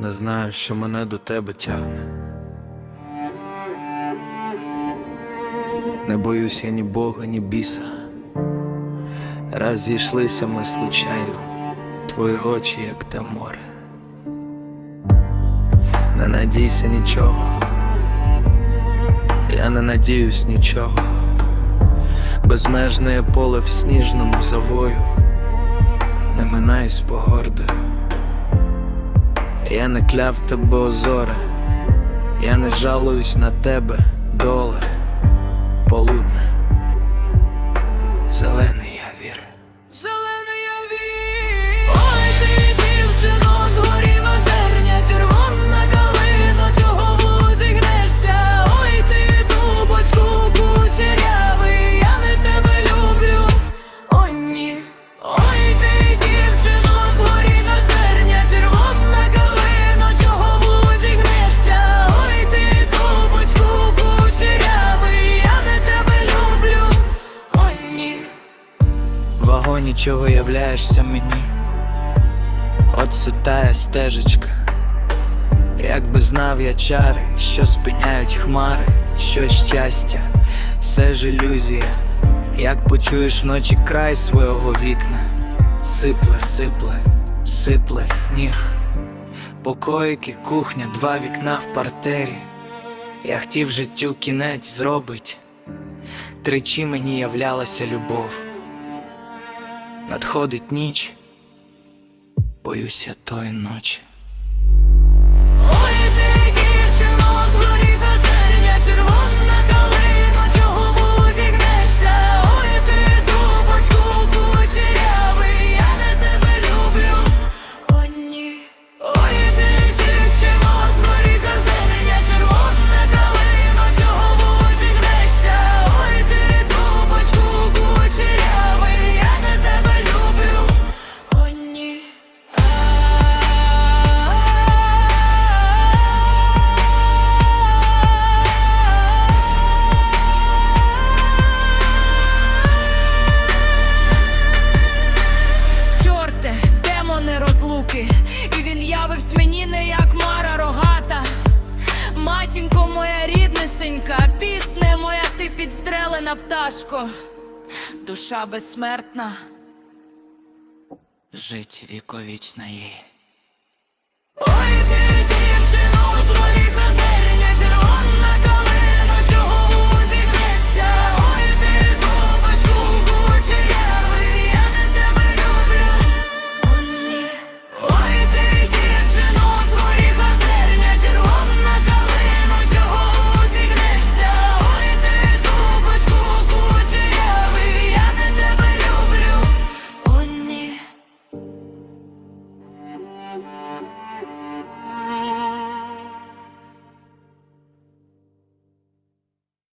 Не знаю, що мене до тебе тягне. Не боюсь я ні Бога, ні біса. Раз зійшлися ми случайно, твої очі, як те море. Не надійся нічого, я не надіюсь нічого. Безмежне поле в сніжному завою, не минаюсь погордою. Я не кляв тебе озоре, я не жалуюсь на тебе, доле, полудне, В вагоні чого являєшся мені, от сутая стежечка, Якби знав я чари, що спиняють хмари, що щастя, все ж ілюзія, як почуєш вночі край свого вікна, сипле, сипле, сипле сніг, покоїки, кухня, два вікна в партері. Я хотів життю кінець зробить, тричі мені являлася любов. Надходить ніч, боюся тої ночі. Ріднесенька, пісне моя ти підстрелена пташко, душа безсмертна. Жить віковічна їй.